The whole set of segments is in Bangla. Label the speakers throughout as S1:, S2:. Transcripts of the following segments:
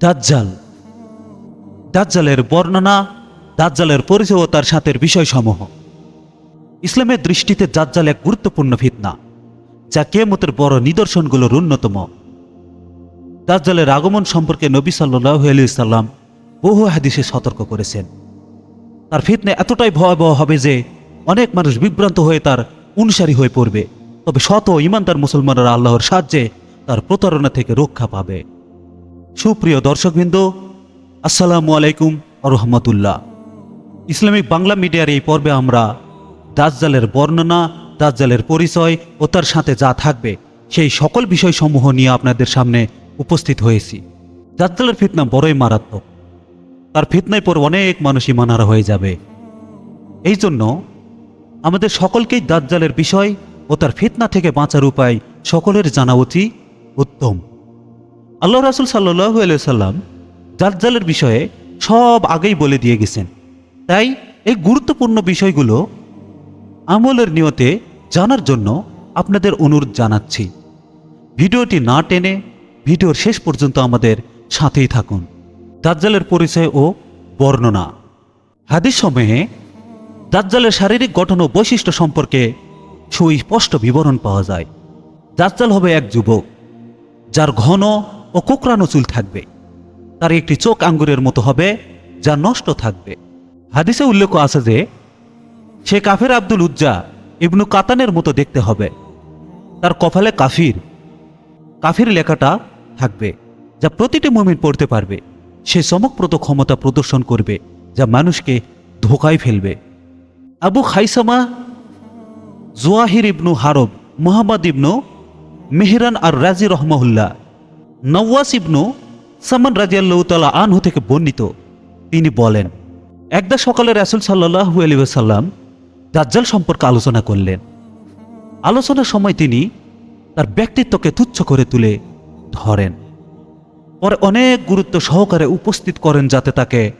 S1: দাজ্জাল। দাজ্জালের বর্ণনা, দাজ্জালের পরিচয় তার সাথের বিষয়সমূহ। ইসলামের দৃষ্টিতে দাজ্জাল এক গুরুত্বপূর্ণ ফিতনা, যা কেমতের বড় নিদর্শনগুলোর অন্যতম। দাজ্জালের আগমন সম্পর্কে নবী সাল্লাহ সাল্লাম বহু হাদিসে সতর্ক করেছেন। তার ফিতনে এতটাই ভয়াবহ হবে যে, অনেক মানুষ বিভ্রান্ত হয়ে তার অনুসারী হয়ে পড়বে। তবে শত ইমানদার মুসলমানরা আল্লাহর সাহায্যে তার প্রতারণা থেকে রক্ষা পাবে। সুপ্রিয় দর্শকবৃন্দ, আসসালামু আলাইকুম রহমতুল্লাহ। ইসলামিক বাংলা মিডিয়ার এই পর্বে আমরা দাজ্জালের বর্ণনা, দাজ্জালের পরিচয় ও তার সাথে যা থাকবে সেই সকল বিষয়সমূহ নিয়ে আপনাদের সামনে উপস্থিত হয়েছি। দাজ্জালের ফিতনা বড়ই মারাত্মক। তার ফিতনায় পর অনেক মানুষ ইমানারা হয়ে যাবে। এই জন্য আমাদের সকলকেই দাজ্জালের বিষয় ও তার ফিতনা থেকে বাঁচার উপায় সকলের জানা উচিত উত্তম। আল্লাহ রাসুল সাল্লাহ সাল্লাম দাজ্জালের বিষয়ে সব আগেই বলে দিয়ে গেছেন। তাই এই গুরুত্বপূর্ণ বিষয়গুলো আমলের নিয়তে জানার জন্য আপনাদের অনুরোধ জানাচ্ছি। ভিডিওটি না টেনে ভিডিওর শেষ পর্যন্ত আমাদের সাথেই থাকুন। দাজ্জালের পরিচয় ও বর্ণনা। হাদিস সময়ে দাজ্জালের শারীরিক গঠন ও বৈশিষ্ট্য সম্পর্কে সুস্পষ্ট বিবরণ পাওয়া যায়। দাজ্জাল হবে এক যুবক, যার ঘন ও কোকড়ানো চুল থাকবে। তার একটি চোখ আঙ্গুরের মতো হবে, যা নষ্ট থাকবে। হাদিসে উল্লেখ আছে যে, সে কাফের আব্দুল উজ্জা ইবনু কাতানের মতো দেখতে হবে। তার কপালে কাফির। কাফির লেখাটা থাকবে, যা প্রতিটি মুমিন পড়তে পারবে। সে চমকপ্রদ ক্ষমতা প্রদর্শন করবে, যা মানুষকে ধোকায় ফেলবে। আবু খাইসামা, জোয়াহির ইবনু হারব, মোহাম্মদ ইবনু মেহরান আর রাজি রহমাহুল্লাহ নওয়াস ইবনু সামান রাজিয়াল্লাহ তালা আনহু থেকে বর্ণিত। তিনি বলেন, একদা সকালে রাসুল সাল্লাহু আলী সাল্লাম দাজ্জাল সম্পর্কে আলোচনা করলেন। আলোচনার সময় তিনি তার ব্যক্তিত্বকে তুচ্ছ করে তুলে ধরেন। পরে অনেক গুরুত্ব সহকারে উপস্থিত করেন যাতে তাকে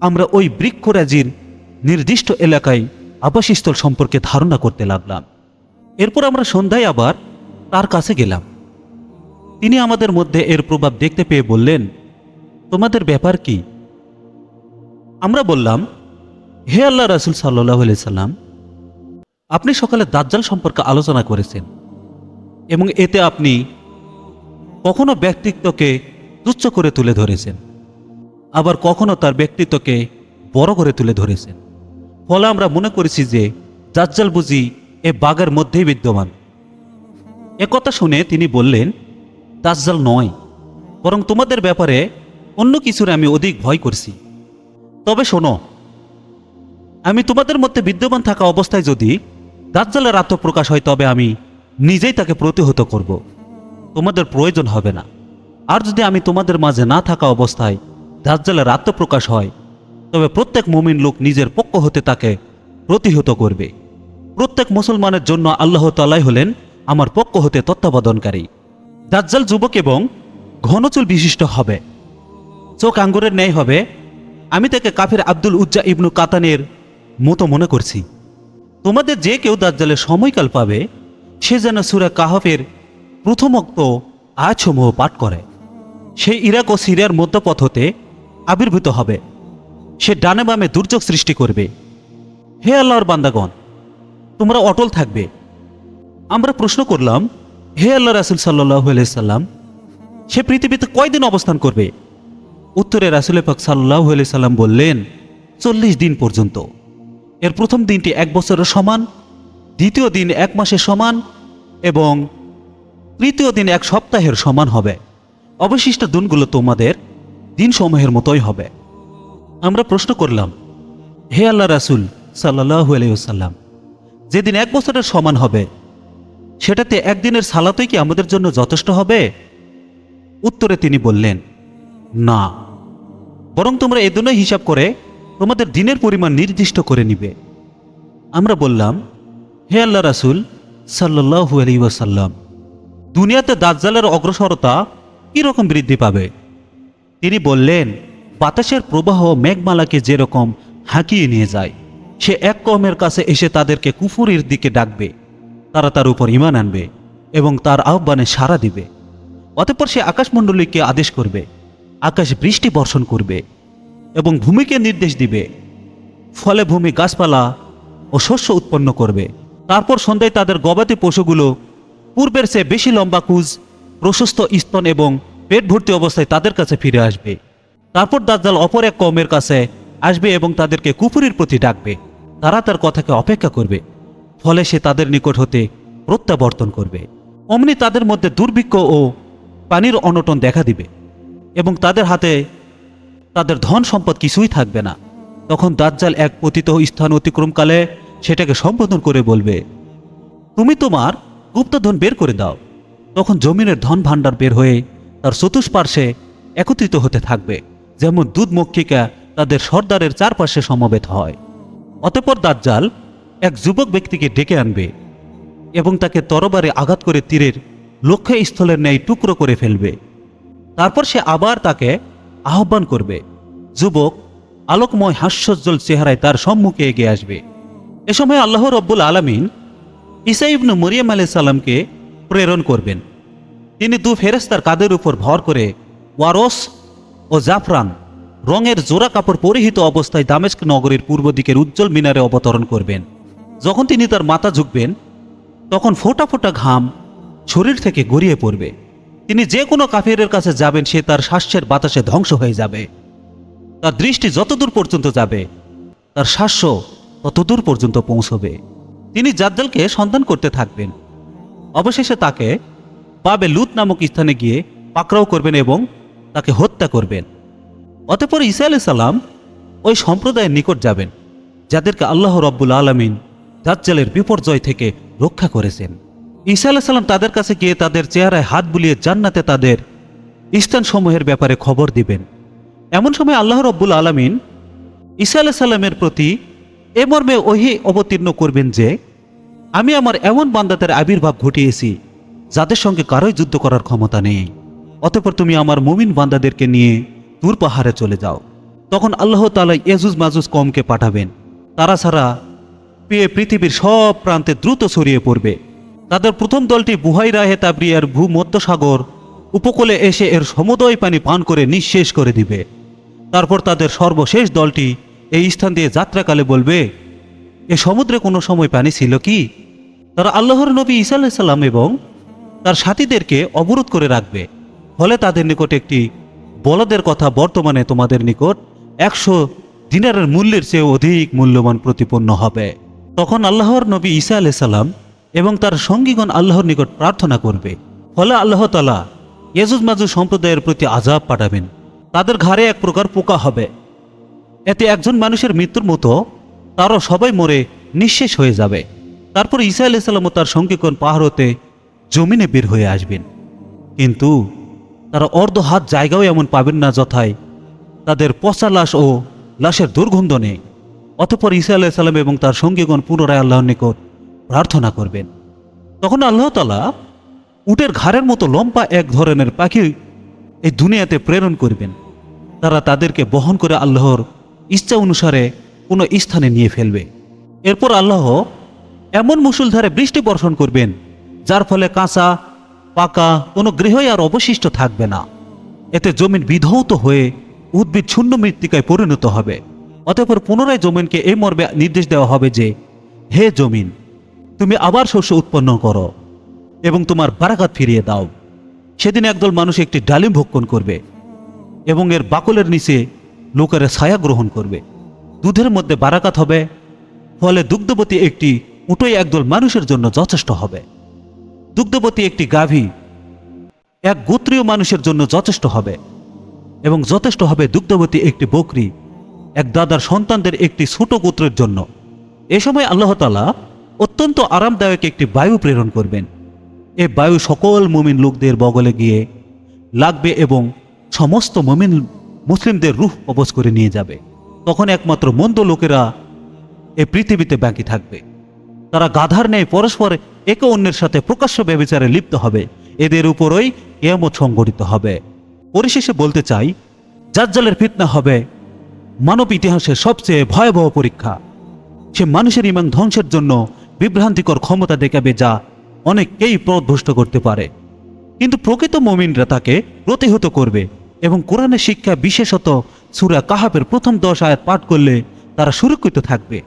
S1: আমরা ওই বৃক্ষরাজির নির্দিষ্ট এলাকায় আবাসস্থল সম্পর্কে ধারণা করতে লাগলাম। এরপর আমরা সন্ধ্যায় আবার তার কাছে গেলাম। তিনি আমাদের মধ্যে এর প্রভাব দেখতে পেয়ে বললেন, তোমাদের ব্যাপার কি? আমরা বললাম, হে আল্লাহ রাসুল সাল্লাহ সাল্লাম, আপনি সকালে দাজ্জাল সম্পর্কে আলোচনা করেছেন এবং এতে আপনি কখনো ব্যক্তিত্বকে তুচ্ছ করে তুলে ধরেছেন, আবার কখনো তার ব্যক্তিত্বকে বড় করে তুলে ধরেছেন। ফলে আমরা মনে করেছি যে দাজ্জাল বুঝি এ বাগের মধ্যেই বিদ্যমান। একথা শুনে তিনি বললেন দাজ্জাল নয়, বরং তোমাদের ব্যাপারে অন্য কিছুর আমি অধিক ভয় করছি। তবে শোনো, আমি তোমাদের মধ্যে বিদ্যমান থাকা অবস্থায় যদি দাজ্জালের আত্মপ্রকাশ হয়, তবে আমি নিজেই তাকে প্রতিহত করব। তোমাদের প্রয়োজন হবে না। আর যদি আমি তোমাদের মাঝে না থাকা অবস্থায় দাজ্জালের আত্মপ্রকাশ হয়, তবে প্রত্যেক মুমিন লোক নিজের পক্ষ হতে তাকে প্রতিহত করবে। প্রত্যেক মুসলমানের জন্য আল্লাহ তালাই হলেন আমার পক্ষ হতে তত্ত্বাবধানকারী। দাজ্জাল যুবক এবং ঘনচুল বিশিষ্ট হবে। চোখ আঙ্গুরের ন্যায় হবে। আমি তাকে কাফের আব্দুল উজ্জা ইবনু কাতানের মতো মনে করছি। তোমাদের যে কেউ দাজ্জালের সময়কাল পাবে, সে যেন সুরা কাহফের প্রথমোক্ত আয়াতসমূহ পাঠ করে। সে ইরাক ও সিরিয়ার মধ্যপথ হতে আবির্ভূত হবে। সে ডানে বামে দুর্যোগ সৃষ্টি করবে। হে আল্লাহর বান্দাগণ, তোমরা অটল থাকবে। আমরা প্রশ্ন করলাম হে আল্লাহ রাসুল সাল্লাহ সাল্লাম, সে পৃথিবীতে কয়দিন অবস্থান করবে? উত্তরে রাসুল পাক সাল্লাহ সাল্লাম বললেন, চল্লিশ দিন পর্যন্ত। এর প্রথম দিনটি এক বছরের সমান, দ্বিতীয় দিন এক মাসের সমান এবং তৃতীয় দিন এক সপ্তাহের সমান হবে। অবশিষ্ট দিনগুলো তোমাদের দিনসমূহের মতোই হবে। আমরা প্রশ্ন করলাম, হে আল্লাহ রাসুল সাল্লাহ আলাইসাল্লাম যেদিন এক বছরের সমান হবে সেটাতে একদিনের সালাতই কি আমাদের জন্য যথেষ্ট হবে? উত্তরে তিনি বললেন, না। বরং তোমরা এদিনই হিসাব করে তোমাদের দিনের পরিমাণ নির্দিষ্ট করে নিবে। আমরা বললাম, হে আল্লাহ রাসুল সাল্লাহু আলী ওয়াসাল্লাম, দুনিয়াতে দাজ্জালের অগ্রসরতা কীরকম বৃদ্ধি পাবে? তিনি বললেন, বাতাসের প্রবাহ মেঘমালাকে যেরকম হাঁকিয়ে নিয়ে যায়, সে এক কমের কাছে এসে তাদেরকে কুফুরির দিকে ডাকবে। তারা তার উপর ইমান আনবে এবং তার আহ্বানে সাড়া দিবে। অতঃপর সে আকাশমণ্ডলীকে আদেশ করবে, আকাশ বৃষ্টি বর্ষণ করবে এবং ভূমিকে নির্দেশ দিবে। ফলে ভূমি গাছপালা ও শস্য উৎপন্ন করবে। তারপর সন্ধ্যায় তাদের গবাদি পশুগুলো পূর্বের চেয়ে বেশি লম্বা কুজ, প্রশস্ত স্তন এবং পেট ভর্তি অবস্থায় তাদের কাছে ফিরে আসবে। তারপর দাজ্জাল অপর এক কমের কাছে আসবে এবং তাদেরকে কুপুরির প্রতি ডাকবে। তারা তার কথাকে অপেক্ষা করবে। ফলে সে তাদের নিকট হতে প্রত্যাবর্তন করবে। অমনি তাদের মধ্যে দুর্ভিক্ষ ও পানির অনটন দেখা দিবে এবং তাদের হাতে তাদের ধন সম্পদ কিছুই থাকবে না। তখন দাজ্জাল এক পতিত স্থান অতিক্রমকালে সেটাকে সম্বোধন করে বলবে, তুমি তোমার গুপ্তধন বের করে দাও। তখন জমিনের ধন ভাণ্ডার বের হয়ে তার চতুষ্পার্শ্বে একত্রিত হতে থাকবে, যেমন দুধ মক্ষিকা তাদের সর্দারের চারপাশে সমবেত হয়। অতঃপর দাজ্জাল এক যুবক ব্যক্তিকে ডেকে আনবে এবং তাকে তরবারে আঘাত করে তীরের লক্ষ্য স্থলের ন্যায় টুকরো করে ফেলবে। তারপর সে আবার তাকে আহ্বান করবে। যুবক আলোকময় হাস্যজ্জ্বল চেহারায় তার সম্মুখে এগিয়ে আসবে। এ সময় আল্লাহ রব্বুল আলমিন ইসা ইবনু মরিয়াম আলাইহিস সালামকে প্রেরণ করবেন। তিনি দু ফেরেস্তার কাদের উপর ভর করে ওয়ারস ও জাফরান রঙের জোড়া কাপড় পরিহিত অবস্থায় দামেস্ক নগরীর পূর্ব দিকের উজ্জ্বল মিনারে অবতরণ করবেন। যখন তিনি তার মাথা ঝুঁকবেন, তখন ফোটা ফোটা ঘাম শরীর থেকে গড়িয়ে পড়বে। তিনি যে কোনো কাফেরের কাছে যাবেন, সে তার শ্বাসের বাতাসে ধ্বংস হয়ে যাবে। তার দৃষ্টি যতদূর পর্যন্ত যাবে, তার শ্বাস্য ততদূর পর্যন্ত পৌঁছবে। তিনি জাদ্দালকে সন্ধান করতে থাকবেন। অবশেষে তাকে পাবে লুত নামক স্থানে গিয়ে পাকড়াও করবেন এবং তাকে হত্যা করবেন। অতঃপর ঈসা আলাইহিস সালাম ওই সম্প্রদায়ের নিকট যাবেন, যাদেরকে আল্লাহ রব্বুল আলমিন দাজ্জালের বিপর্যয় থেকে রক্ষা করেছেন। ঈসা আলাইহিস সালাম তাদের কাছে গিয়ে তাদের চেহারায় হাত বুলিয়ে জান্নাতে তাদের স্থানসমূহের ব্যাপারে খবর দিবেন। এমন সময় আল্লাহ রব্বুল আলমিন ঈসা আলাহ সাল্লামের প্রতি এ মর্মে ওহি অবতীর্ণ করবেন যে, আমি আমার এমন বান্দাদের আবির্ভাব ঘটিয়েছি, যাদের সঙ্গে কারোই যুদ্ধ করার ক্ষমতা নেই। অতঃপর তুমি আমার মুমিন বান্দাদেরকে নিয়ে দূর পাহাড়ে চলে যাও। তখন আল্লাহ তালা এজুজ মাজুজ কমকে পাঠাবেন। তারা ছাড়া পেয়ে পৃথিবীর সব প্রান্তে দ্রুত ছড়িয়ে পড়বে। তাদের প্রথম দলটি বুহাইরা হেতাব্রিয়ার ভূমধ্যসাগর উপকূলে এসে এর সমুদয় পানি পান করে নিঃশেষ করে দিবে। তারপর তাদের সর্বশেষ দলটি এই স্থান দিয়ে যাত্রাকালে বলবে, এ সমুদ্রে কোনো সময় পানি ছিল কি? তারা আল্লাহর নবী ঈসা আলাইহিস সালাম এবং তার সাথীদেরকে অবরোধ করে রাখবে। ফলে তাদের নিকট একটি বলদের কথা বর্তমানে তোমাদের নিকট একশো দিনারের মূল্যের চেয়ে অধিক মূল্যবান প্রতিপন্ন হবে। তখন আল্লাহর নবী ঈসা আলাইহিস সালাম এবং তার সঙ্গীগণ আল্লাহর নিকট প্রার্থনা করবে। ফলে আল্লাহ তালা ইয়েজুজ মাজু সম্প্রদায়ের প্রতি আজাব পাঠাবেন। তাদের ঘাড়ে এক প্রকার পোকা হবে। এতে একজন মানুষের মৃত্যুর মতো তারও সবাই মরে নিঃশেষ হয়ে যাবে। তারপর ঈসা আলাইহিস সালাম ও তার সঙ্গীগণ পাহাড়তে জমিনে বের হয়ে আসবেন। কিন্তু তারা অর্ধ হাত জায়গাও এমন পাবেন না যথায় তাদের পচা লাশ ও লাশের দুর্গন্ধ নেই। অতঃপর ঈসা আলাহ সাল্লাম এবং তার সঙ্গীগণ পুনরায় আল্লাহর নিকট প্রার্থনা করবেন। তখন আল্লাহ তালা উটের ঘাড়ের মতো লম্বা এক ধরনের পাখি এই দুনিয়াতে প্রেরণ করবেন। তারা তাদেরকে বহন করে আল্লাহর ইচ্ছা অনুসারে কোনো স্থানে নিয়ে ফেলবে। এরপর আল্লাহ এমন মুসুলধারে বৃষ্টি বর্ষণ করবেন, যার ফলে কাঁচা, পাকা কোনো গৃহই আর অবশিষ্ট থাকবে না। এতে জমিন বিধৌত হয়ে উদ্ভিদ শূন্য মৃত্তিকায় পরিণত হবে। অতঃপর পুনরায় জমিনকে এই মর্মে নির্দেশ দেওয়া হবে যে, হে জমিন, তুমি আবার শস্য উৎপন্ন করো এবং তোমার বারাকাত ফিরিয়ে দাও। সেদিন একদল মানুষ একটি ডালিম ভক্ষণ করবে এবং এর বাকলের নিচে লোকের ছায়া গ্রহণ করবে। দুধের মধ্যে বারাকাত হবে, ফলে দুগ্ধবতী একটি উটোই একদল মানুষের জন্য যথেষ্ট হবে। দুগ্ধবতী একটি গাভী এক গোত্রীয় মানুষের জন্য যথেষ্ট হবে এবং যথেষ্ট হবে দুগ্ধবতী একটি বকরি এক দাদার সন্তানদের একটি ছোট গোত্রের জন্য। এ সময় আল্লাহ তালা অত্যন্ত আরামদায়ক একটি বায়ু প্রেরণ করবেন। এ বায়ু সকল মুমিন লোকদের বগলে গিয়ে লাগবে এবং সমস্ত মুমিন মুসলিমদের রূহ অবশ করে নিয়ে যাবে। তখন একমাত্র মন্দ লোকেরা এ পৃথিবীতে বাকি থাকবে। তারা গাধার ন্যায় পরস্পর একে অন্যের সাথে প্রকাশ্য ব্যবিচারে লিপ্ত হবে। এদের উপরই কেয়ামত সংগঠিত হবে। পরিশেষে বলতে চাই, জাজ্জালের ফিতনা হবে মানব ইতিহাসের সবচেয়ে ভয়াবহ পরীক্ষা। সে মানুষের ইমান ধ্বংসের জন্য বিভ্রান্তিকর ক্ষমতা দেখাবে যা অনেককেই পথভ্রষ্ট করতে পারে। কিন্তু প্রকৃত মমিনরা তাকে প্রতিহত করবে এবং কোরআনের শিক্ষা বিশেষত সুরা কাহাবের প্রথম দশ আয়াত পাঠ করলে তারা সুরক্ষিত থাকবে।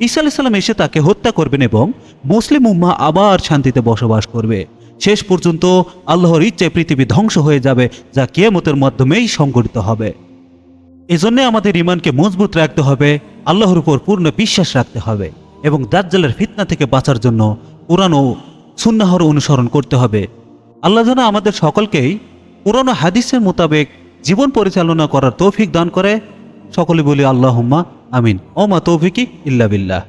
S1: ঈসা আলাইসাল্লাম এসে তাকে হত্যা করবেন এবং মুসলিম উম্মা আবার শান্তিতে বসবাস করবে। শেষ পর্যন্ত আল্লাহর ইচ্ছায় পৃথিবী ধ্বংস হয়ে যাবে যা কিয়ামতের মাধ্যমেই সংগঠিত হবে। এজন্য আমাদের ইমানকে মজবুত রাখতে হবে, আল্লাহর উপর পূর্ণ বিশ্বাস রাখতে হবে এবং দাজ্জালের ফিতনা থেকে বাঁচার জন্য কোরআন ও সুন্নাহর অনুসরণ করতে হবে। আল্লাহ যেন আমাদের সকলকেই পুরনো হাদিসের মোতাবেক জীবন পরিচালনা করার তৌফিক দান করে। সকলে বলি আল্লাহ আমিন। ওমা তৌফিকি ইল্লা বিল্লাহ।